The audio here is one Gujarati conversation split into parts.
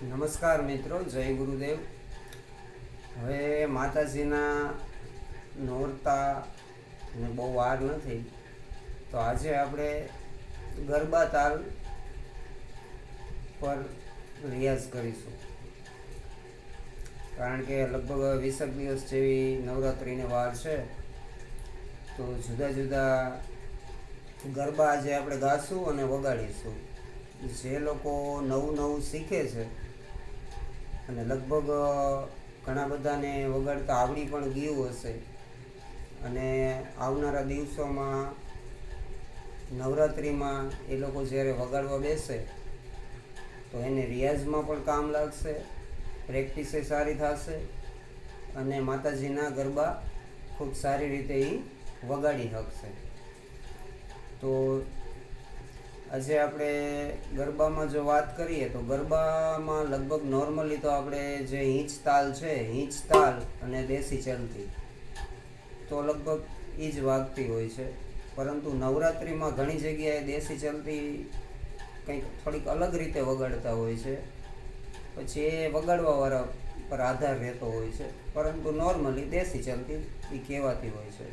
નમસ્કાર મિત્રો, જય ગુરુદેવ. હવે માતાજીના નોરતા ને બહુ વાર નથી, તો આજે આપણે ગરબા તાલ પર રિયાઝ કરીશું. કારણ કે લગભગ વીસેક દિવસ જેવી નવરાત્રિને વાર છે, તો જુદા જુદા ગરબા આજે આપણે ગાશું અને વગાડીશું. જે લોકો નવું નવું શીખે છે અને લગભગ ઘણા બધાને વગાડતા આવડી પણ ગયું હશે. અને આવનારા દિવસોમાં નવરાત્રિમાં એ લોકો જ્યારે વગાડવા બેસે, તો એને રિયાઝમાં પણ કામ લાગશે, પ્રેક્ટિસે સારી થશે અને માતાજીના ગરબા ખૂબ સારી રીતે એ વગાડી શકશે. તો આજે આપણે ગરબામાં જો વાત કરીએ તો ગરબામાં લગભગ નોર્મલી તો આપણે જે હિંચ તાલ છે, હિંચ તાલ અને દેશી ચલતી, તો લગભગ એ જ વાગતી હોય છે. પરંતુ નવરાત્રિમાં ઘણી જગ્યાએ દેશી ચલતી કંઈક થોડીક અલગ રીતે વગાડતા હોય છે. પછી એ વગાડવાવાળા પર આધાર રહેતો હોય છે. પરંતુ નોર્મલી દેશી ચલતી એ કહેવાતી હોય છે.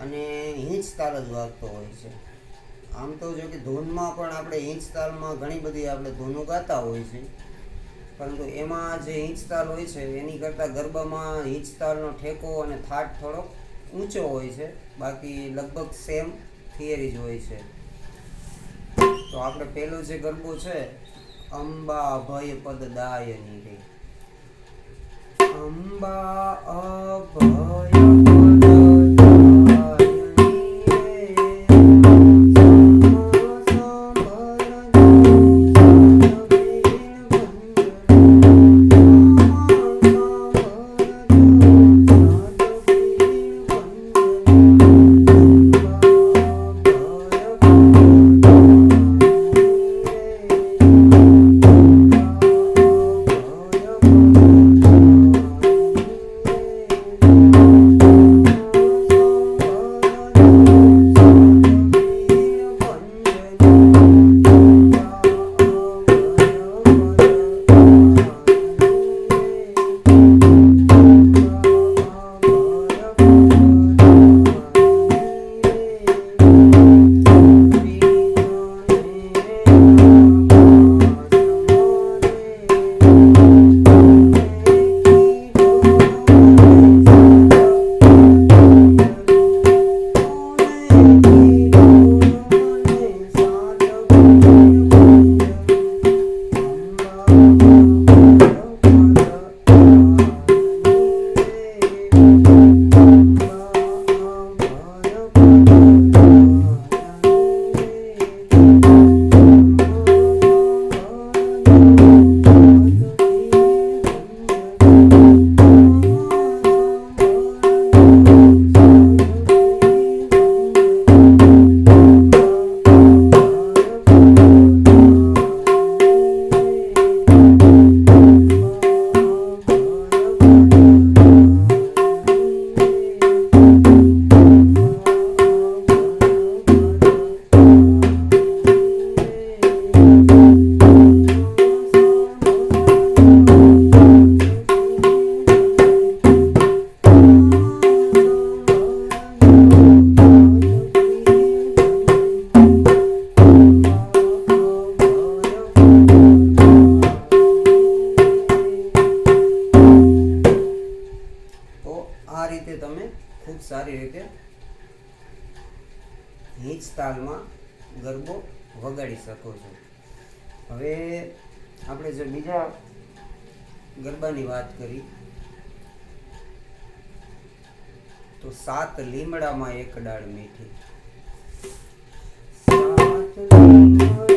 અને હિંચ તાલ જ વાગતો હોય છે. આમ તો જો કે ધૂનમાં પણ આપણે હિંચ તાલમાં ઘણી બધી આપણે ધૂનો ગાતા હોય છે. પરંતુ એમાં જે હિંચ તાલ હોય છે, એની કરતાં ગરબામાં હિંચ તાલનો ઠેકો અને થાટ થોડોક ઊંચો હોય છે. બાકી લગભગ સેમ થિયરી જ હોય છે. તો આપણે પહેલો જે ગરબો છે, અંબા અભય પદ દાયની અંબા અભય સાત લીમડામાં એક ડાળ મીઠી. સાત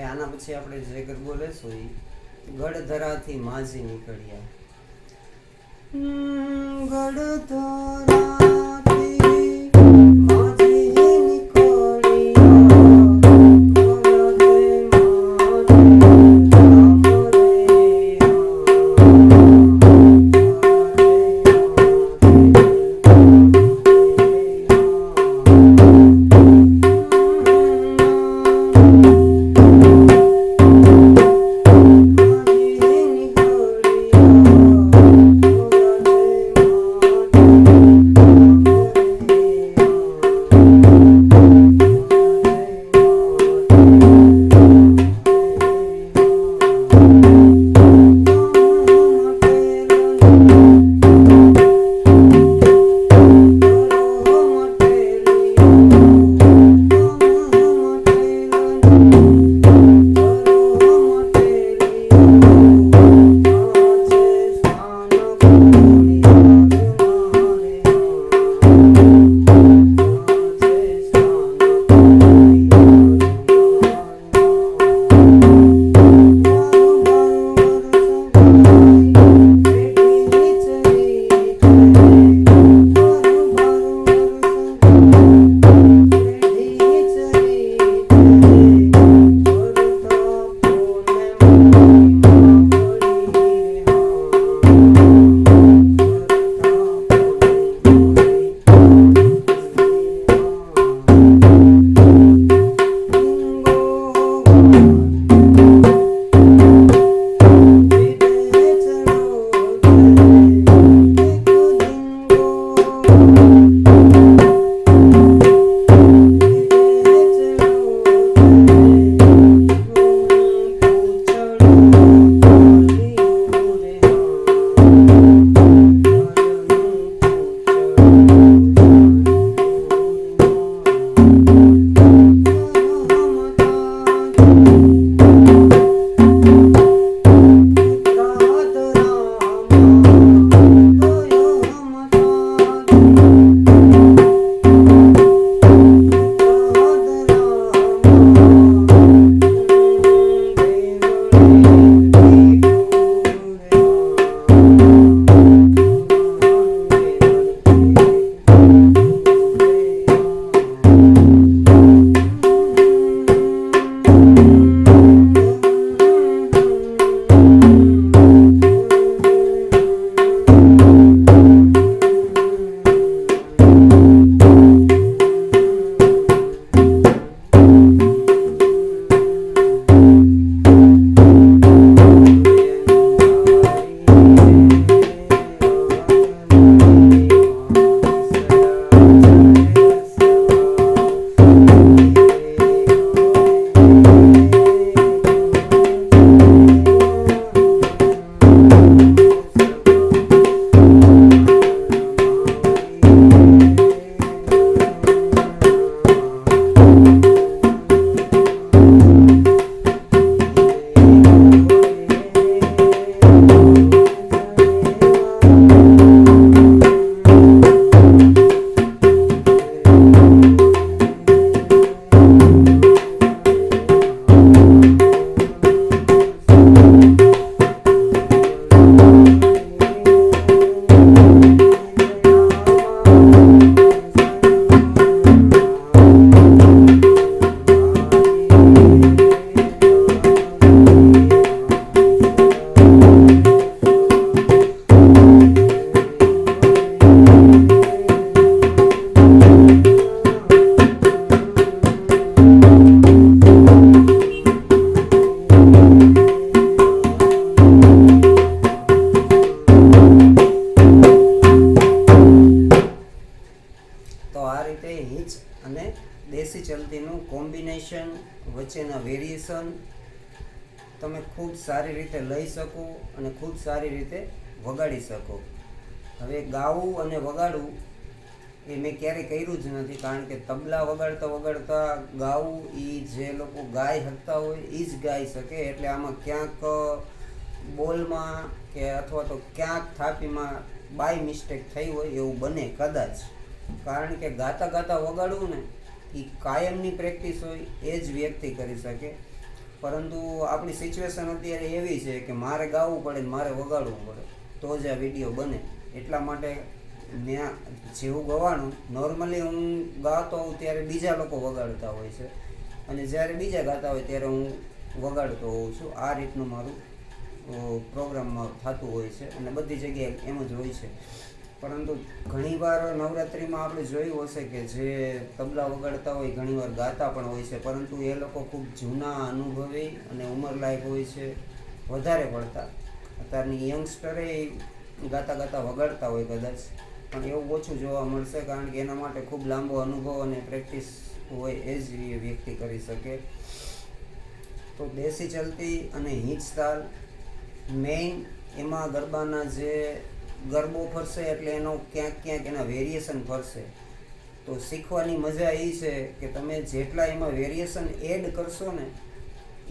હવે આના પછી આપણે જે ગરબો લેશું એ ગળધરાથી માજી નીકળ્યા. ગડધરા રીતે અને દેશી ચલતીનું કોમ્બિનેશન વચ્ચેના વેરિએશન તમે ખૂબ સારી રીતે લઈ શકો અને ખૂબ સારી રીતે વગાડી શકો. હવે ગાવું અને વગાડવું એ મેં ક્યારેય કર્યું જ નથી, કારણ કે તબલા વગાડતા વગાડતા ગાવું એ જે લોકો ગાઈ શકતા હોય એ જ ગાઈ શકે, એટલે આમાં ક્યાંક બોલમાં કે અથવા તો ક્યાંક થાપીમાં બાય મિસ્ટેક થઈ હોય એવું બને કદાચ. કારણ કે ગાતા ગાતા વગાડવું ને એ કાયમની પ્રેક્ટિસ હોય, એ જ વ્યક્તિ કરી શકે. પરંતુ આપણી સિચ્યુએશન અત્યારે એવી છે કે મારે ગાવું પડે મારે વગાડવું પડે, તો જ આ વીડિયો બને. એટલા માટે મેં જેવું ગવાનું નોર્મલી હું ગાતો હોઉં ત્યારે બીજા લોકો વગાડતા હોય છે. અને જ્યારે બીજા ગાતા હોય ત્યારે હું વગાડતો હોઉં છું. આ રીતનું મારું પ્રોગ્રામમાં થતું હોય છે અને બધી જગ્યાએ એમ જ હોય છે. પરંતુ ઘણીવાર નવરાત્રિમાં આપણે જોયું હશે કે જે તબલા વગાડતા હોય, ઘણીવાર ગાતા પણ હોય છે, પરંતુ એ લોકો ખૂબ જૂના અનુભવી અને ઉંમરલાયક હોય છે, વધારે પડતા અત્યારની યંગસ્ટરે ગાતા ગાતા વગાડતા હોય કદાચ, પણ એવું ઓછું જોવા મળશે કારણ કે એના માટે ખૂબ લાંબો અનુભવ અને પ્રેક્ટિસ હોય એ જ એ વ્યક્તિ કરી શકે. તો દેશી ચલતી અને હિંચ તાલ મેઇન એમાં ગરબાના જે ગરબો ફરશે એટલે એનો ક્યાંક ક્યાંક એના વેરિએશન ફરશે. તો શીખવાની મજા એ છે કે તમે જેટલા એમાં વેરિએશન એડ કરશો ને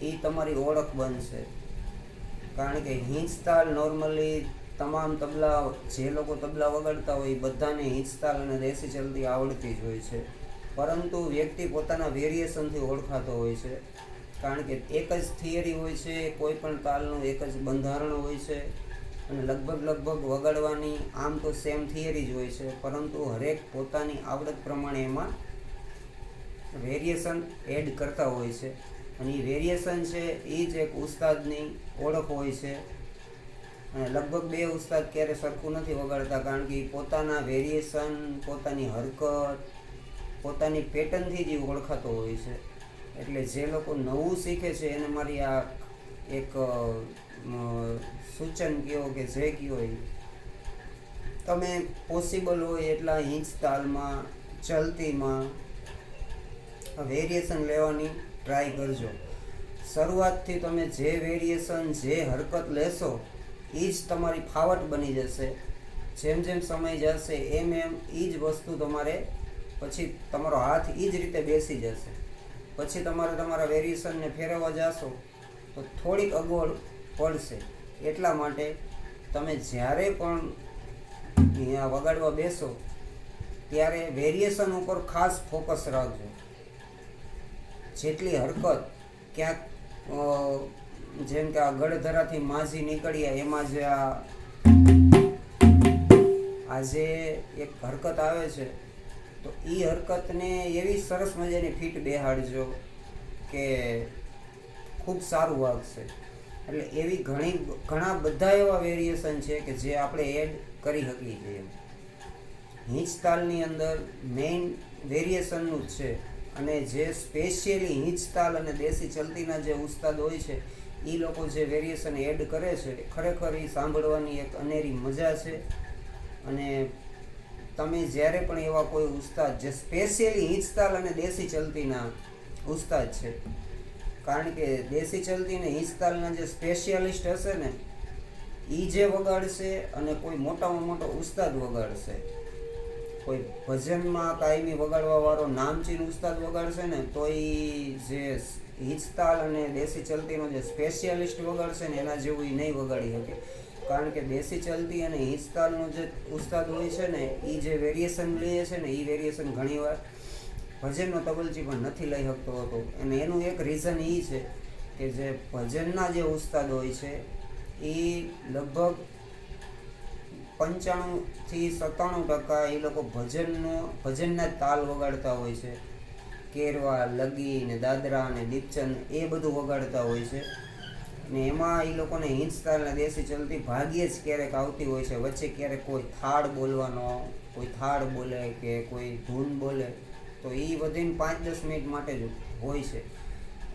એ તમારી ઓળખ બનશે. કારણ કે હિંચતાલ નોર્મલી તમામ તબલા, જે લોકો તબલા વગાડતા હોય એ બધાને હિંચતાલ અને દેશી ચલતી આવડતી જ હોય છે. પરંતુ વ્યક્તિ પોતાના વેરિએશનથી ઓળખાતો હોય છે. કારણ કે એક જ થિયરી હોય છે, કોઈ પણ તાલનું એક જ બંધારણ હોય છે. અને લગભગ લગભગ વગાડવાની આમ તો સેમ થિયરી જ હોય છે, પરંતુ હરેક પોતાની આવડત પ્રમાણે એમાં વેરિએશન એડ કરતા હોય છે. અને એ વેરિએશન છે એ જ એક ઉસ્તાદની ઓળખ હોય છે. અને લગભગ બે ઉસ્તાદ ક્યારે સરખું નથી વગાડતા, કારણ કે પોતાના વેરિએશન પોતાની હરકત, પોતાની પેટર્નથી જ એ ઓળખાતો હોય છે. એટલે જે લોકો નવું શીખે છે, એને મારી આ એક સૂચન કહો કે જે એ. તમે પોસિબલ હોય એટલા ઇંચ તાલમાં, ચલતીમાં વેરિએશન લેવાની ટ્રાય કરજો. શરૂઆતથી તમે જે વેરિએશન જે હરકત લેશો એ જ તમારી ફાવટ બની જશે. જેમ જેમ સમય જશે, એમ એમ એ જ વસ્તુ તમારે, પછી તમારો હાથ એ જ રીતે બેસી જશે. પછી તમારે તમારા વેરિએશનને ફેરવવા જાશો. તો થોડીક અગવડ પડશે. એટલા માટે તમે જ્યારે પણ અહીંયા વગાડવા બેસો, ત્યારે વેરિએશન ઉપર ખાસ ફોકસ રાખજો. જેટલી હરકત ક્યાંક જેમ કે આ ગળધરાથી માઝી નીકળીએ એમાં જે આ આજે એક હરકત આવે છે, તો એ હરકતને એવી સરસ મજાની ફીટ બેહાડજો કે ખૂબ સારું વાગશે એટલે એવી ઘણી, ઘણા બધા એવા વેરિએશન છે કે જે આપણે એડ કરી શકીએ છીએ હિંચ તાલની અંદર મેઇન વેરિએશનનું જ છે. અને જે સ્પેશિયલી હિંચ તાલ અને દેશી ચલતીના જે ઉસ્તાદ હોય છે એ લોકો જે વેરિએશન એડ કરે છે ખરેખર એ સાંભળવાની એક અનેરી મજા છે. અને તમે જ્યારે પણ એવા કોઈ ઉસ્તાદ, જે સ્પેશિયલી હિંચ તાલ અને દેશી ચલતીના ઉસ્તાદ છે કારણ કે દેશી ચલતી ને હિંચ જે સ્પેશિયાલિસ્ટ હશે ને એ જે વગાડશે અને કોઈ મોટામાં મોટો ઉસ્તાદ વગાડશે, કોઈ ભજનમાં કાયમી વગાડવા વાળો નામચીન ઉસ્તાદ વગાડશે ને, તો એ જે હિચતાલ અને દેશી ચલતીનો જે સ્પેશિયાલિસ્ટ વગાડશે ને, એના જેવું એ નહીં વગાડી શકે. કારણ કે દેશી ચલતી અને હિચતાલનો જે ઉસ્તાદ હોય છે ને એ જે વેરિએશન લે છે ને એ વેરિએશન ઘણીવાર ભજનનો તબલચી પણ નથી લઈ શકતો હતો. અને એનું એક રીઝન એ છે કે જે ભજનના જે ઉસ્તાદ હોય છે એ લગભગ પંચાણુંથી સત્તાણું ટકા એ લોકો ભજનનો, ભજનના તાલ વગાડતા હોય છે. કેરવા, લગી ને દાદરા ને દીપચંદ એ બધું વગાડતા હોય છે. ને એમાં એ લોકોને હિંચ દેશી ચલતી ભાગ્યે જ ક્યારેક આવતી હોય છે. વચ્ચે ક્યારેક કોઈ થાળ બોલવાનો, કોઈ થાળ બોલે કે કોઈ ધૂન બોલે. તો એ વધીને પાંચ દસ મિનિટ માટે જ હોય છે.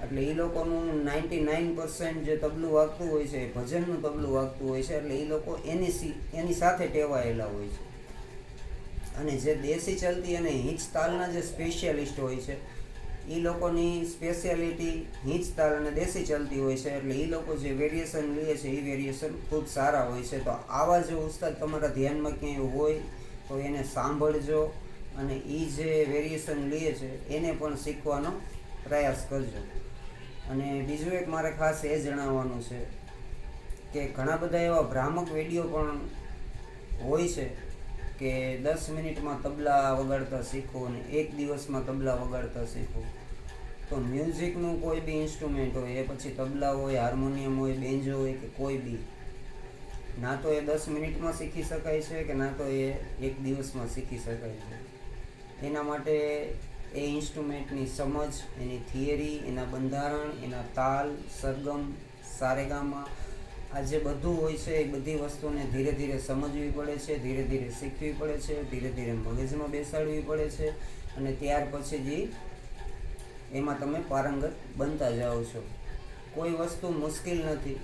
એટલે એ લોકોનું નાઇન્ટી નાઇન પર્સન્ટ જે તબલું વાગતું હોય છે ભજનનું તબલું વાગતું હોય છે, એટલે એ લોકો એની સી, એની સાથે ટેવાયેલા હોય છે. અને જે દેશી ચલતી અને હિંચ તાલના જે સ્પેશિયાલિસ્ટ હોય છે એ લોકોની સ્પેશિયાલિટી હિંચ તાલ અને દેશી ચલતી હોય છે, એટલે એ લોકો જે વેરિએશન લે છે એ વેરિએશન ખૂબ સારા હોય છે. તો આવા જે ઉસ્તાદ તમારા ધ્યાનમાં ક્યાંય હોય, તો એને સાંભળજો. અને એ જે વેરિએશન લે છે, એને પણ શીખવાનો પ્રયાસ કરજો. અને બીજું એક મારે ખાસ એ જણાવવાનું છે કે ઘણા બધા એવા ભ્રામક વીડિયો પણ હોય છે કે દસ મિનિટમાં તબલા વગાડતા શીખો અને એક દિવસમાં તબલા વગાડતા શીખો. તો મ્યુઝિકનું કોઈ બી ઇન્સ્ટ્રુમેન્ટ હોય, એ પછી તબલા હોય, હાર્મોનિયમ હોય, બેન્જો હોય કે કોઈ બી, ના તો એ દસ મિનિટમાં શીખી શકાય છે કે ના તો એ એક દિવસમાં શીખી શકાય છે? એના માટે એ ઇન્સ્ટ્રુમેન્ટની સમજ, એની થિયરી, એના બંધારણ, એના તાલ, સરગમ, સારેગામાં, આ જે બધું હોય છે, એ બધી વસ્તુને ધીરે ધીરે સમજવી પડે છે, ધીરે ધીરે શીખવી પડે છે, ધીરે ધીરે મગજમાં બેસાડવી પડે છે અને ત્યાર પછી જે એમાં તમે પારંગત બનતા જાઓ છો. કોઈ વસ્તુ મુશ્કેલ નથી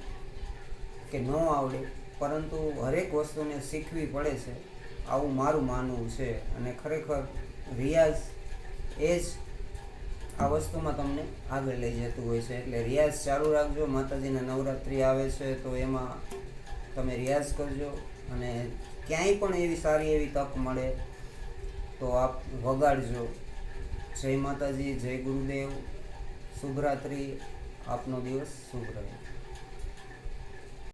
કે ન આવડે, પરંતુ હરેક વસ્તુને શીખવી પડે છે. આવું મારું માનવું છે અને ખરેખર રિયાઝ એ જ આ વસ્તુમાં તમને આગળ લઈ જતું હોય છે. એટલે રિયાઝ ચાલુ રાખજો. માતાજીના નવરાત્રિ આવે છે તો એમાં તમે રિયાઝ કરજો અને ક્યાંય પણ એવી સારી એવી તક મળે તો આપ વગાડજો. જય માતાજી, જય ગુરુદેવ. શુભરાત્રિ. આપનો દિવસ શુભ રહે.